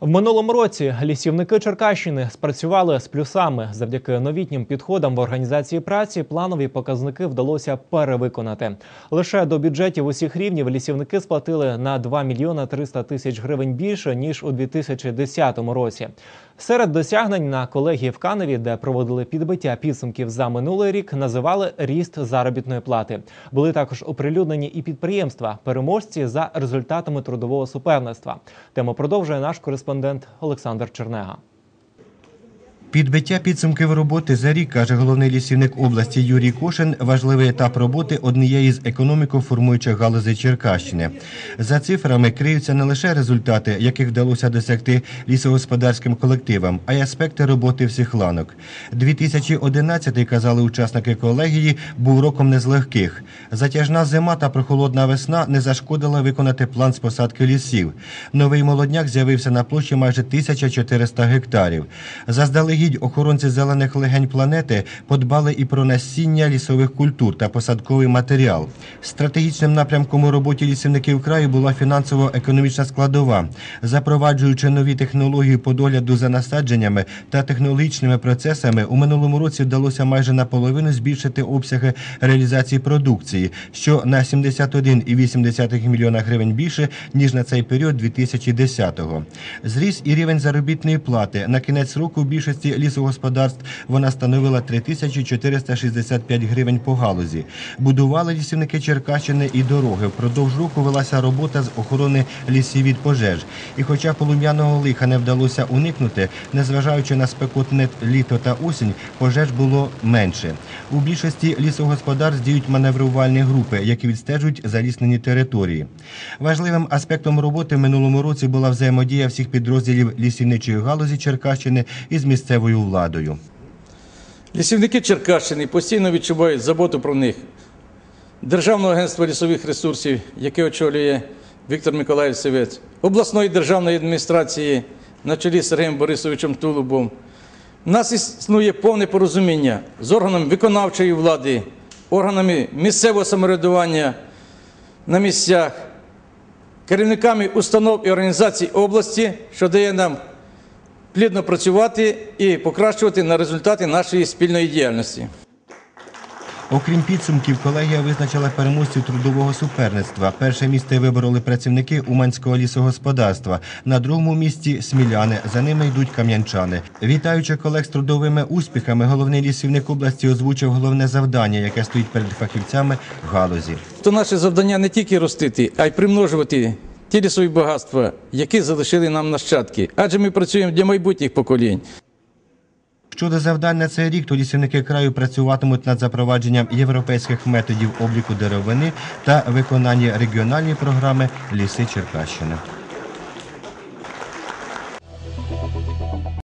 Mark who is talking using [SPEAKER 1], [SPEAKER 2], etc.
[SPEAKER 1] В минулому році лісівники Черкащини спрацювали з плюсами. Завдяки новітнім підходам в організації праці планові показники вдалося перевиконати. Лише до бюджетів усіх рівнів лісівники сплатили на 2 мільйона 300 тисяч гривень більше ніж у 2010 році. Серед досягнень на колегії в Каневі, де проводили підбиття підсумків за минулий рік, називали ріст заробітної плати. Були також оприлюднені і підприємства, переможці за результатами трудового суперництва. Тему продовжує наш кореспондент Олександр Чернега.
[SPEAKER 2] Підбиття підсумків роботи за рік, каже головний лісівник області Юрій Кошин, важливий етап роботи однієї з економіко-формуючих галузей Черкащини. За цифрами криються не лише результати, яких вдалося досягти лісогосподарським колективам, а й аспекти роботи всіх ланок. 2011-й, казали учасники колегії, був роком не з легких. Затяжна зима та прохолодна весна не зашкодила виконати план з посадки лісів. Новий молодняк з'явився на площі майже 1400 гектарів. Заздалегідь охоронці зелених легень планети подбали і про насіння лісових культур та посадковий матеріал. Стратегічним напрямком у роботі лісівників краю була фінансово-економічна складова. Запроваджуючи нові технології по догляду за насадженнями та технологічними процесами, у минулому році вдалося майже наполовину збільшити обсяги реалізації продукції, що на 71,8 мільйона гривень більше, ніж на цей період 2010-го. Зріс і рівень заробітної плати. На кінець року більшості лісогосподарств вона становила 3465 гривень по галузі. Будували лісівники Черкащини і дороги. Впродовж року велася робота з охорони лісів від пожеж. І хоча полум'яного лиха не вдалося уникнути, незважаючи на спекотне літо та осінь, пожеж було менше. У більшості лісогосподарств діють маневрувальні групи, які відстежують заліснені території. Важливим аспектом роботи в минулому році була взаємодія всіх підрозділів лісівничої галузі Черкащини із місцевою владою.
[SPEAKER 3] Лісівники Черкащини постійно відчувають заботу про них. Державного агентства лісових ресурсів, яке очолює Віктор Миколаївич Севець, обласної державної адміністрації на чолі з Сергієм Борисовичем Тулубом. У нас існує повне порозуміння з органами виконавчої влади, органами місцевого самоврядування на місцях, керівниками установ і організацій області, що дає нам плідно працювати і покращувати на результати нашої спільної діяльності.
[SPEAKER 2] Окрім підсумків, колегія визначила переможців трудового суперництва. Перше місце вибороли працівники Уманського лісогосподарства. На другому місці сміляни. За ними йдуть кам'янчани. Вітаючи колег з трудовими успіхами, головний лісівник області озвучив головне завдання, яке стоїть перед фахівцями в галузі.
[SPEAKER 3] То наше завдання не тільки ростити, а й примножувати ті свої багатства, які залишили нам нащадки. Адже ми працюємо для майбутніх поколінь.
[SPEAKER 2] Щодо завдань на цей рік, то лісівники краю працюватимуть над запровадженням європейських методів обліку деревини та виконання регіональної програми Ліси Черкащини.